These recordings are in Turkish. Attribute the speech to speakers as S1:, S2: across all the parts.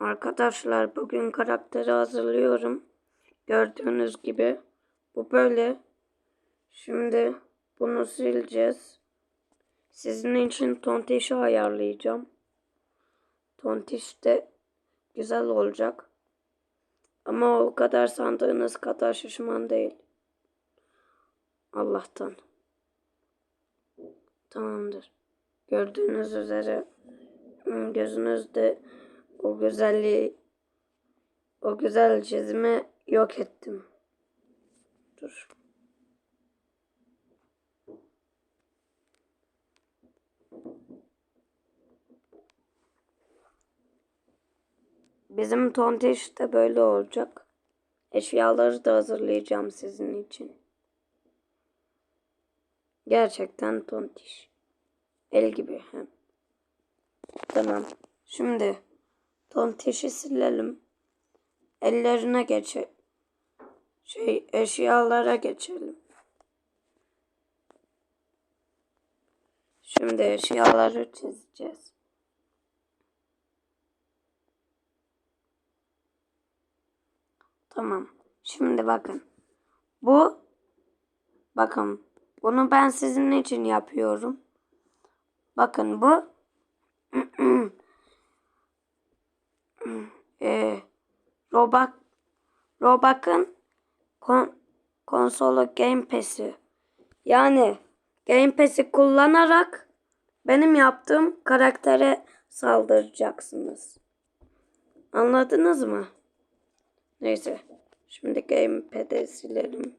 S1: Arkadaşlar bugün karakteri hazırlıyorum. Gördüğünüz gibi. Bu böyle. Şimdi bunu sileceğiz. Sizin için tontişi ayarlayacağım. Tontiş de güzel olacak. Ama o kadar sandığınız kadar şişman değil. Allah'tan. Tamamdır. Gördüğünüz üzere hmm, gözünüzde o güzelliği o güzel çizimi yok ettim. Dur. Bizim tontiş de böyle olacak. Eşyaları da hazırlayacağım sizin için. Gerçekten tontiş. El gibi hem. Tamam. Şimdi tontişi silelim. Ellerine geçe şey eşyalara geçelim. Şimdi eşyaları çizeceğiz. Tamam. Şimdi bakın. Bu bakın bunu ben sizin için yapıyorum. Bakın bu e, Robak Robak'ın kon, konsolu Game Pass'i. Yani Game Pass'i kullanarak benim yaptığım karaktere saldıracaksınız. Anladınız mı? Neyse. Şimdi Gamepad'i silelim.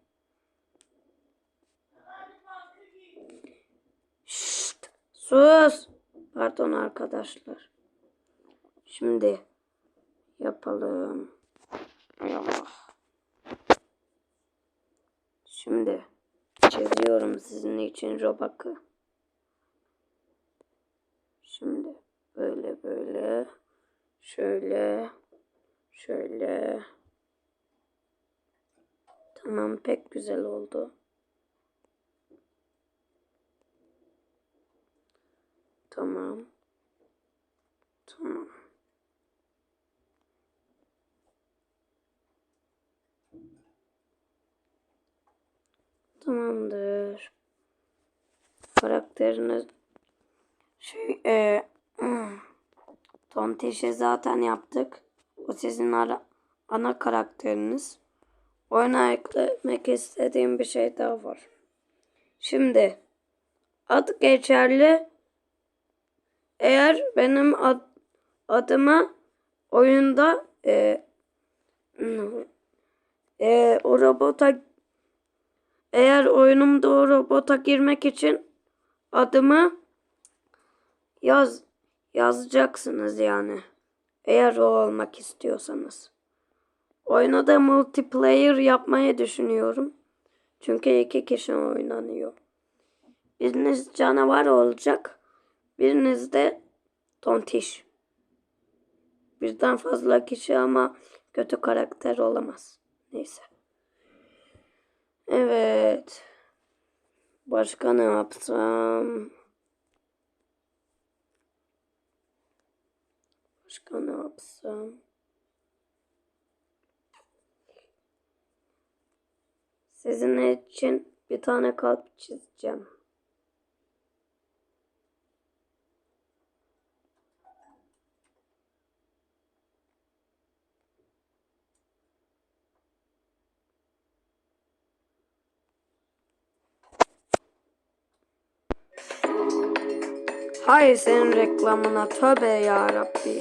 S1: Şşt, sus. Pardon arkadaşlar. Şimdi yapalım. Ay. Şimdi çiziyorum sizin için Robak'ı. Şimdi böyle böyle şöyle şöyle Tamam pek güzel oldu. Tamam. Tamam. Tamamdır. Karakteriniz şey e, Tontiş'i zaten yaptık. O sizin ara, ana karakteriniz. Oyuna eklemek istediğim bir şey daha var. Şimdi ad geçerli. Eğer benim ad, adımı oyunda e, e, o robota eğer oyunumda o robota girmek için adımı yaz yazacaksınız yani. Eğer o olmak istiyorsanız. Oyunu da multiplayer yapmayı düşünüyorum. Çünkü iki kişi oynanıyor. Biriniz canavar olacak. Biriniz de tontiş. Birden fazla kişi ama kötü karakter olamaz. Neyse. Evet. Başka ne yapsam? Başka ne yapsam? Sizin için bir tane kalp çizeceğim. Hayır senin reklamına tövbe ya Rabbi.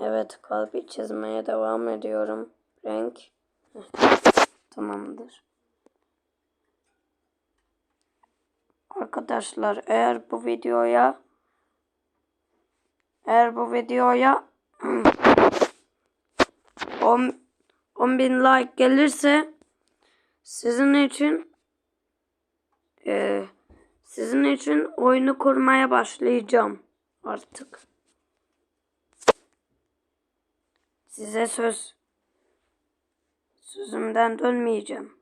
S1: Evet kalbi çizmeye devam ediyorum. Renk. Tamamdır. Arkadaşlar eğer bu videoya eğer bu videoya 10 bin like gelirse sizin için e, sizin için oyunu kurmaya başlayacağım artık. Size söz. Sözümden dönmeyeceğim.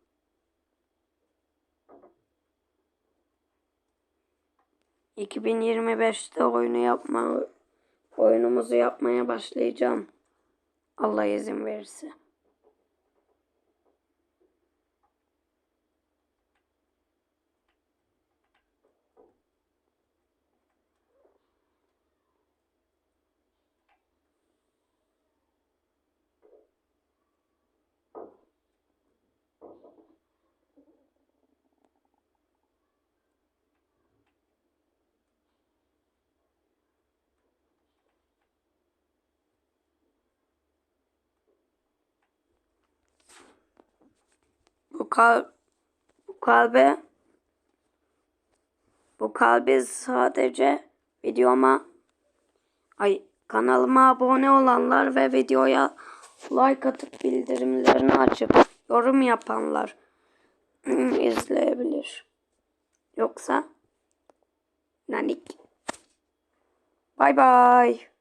S1: ...2025'te oyunu yapma, oyunumuzu yapmaya başlayacağım. Allah izin verirse. Kal bu kalbe bu kalbi sadece videoma ay kanalıma abone olanlar ve videoya like atıp bildirimlerini açıp yorum yapanlar izleyebilir. Yoksa nanik. Bay bay.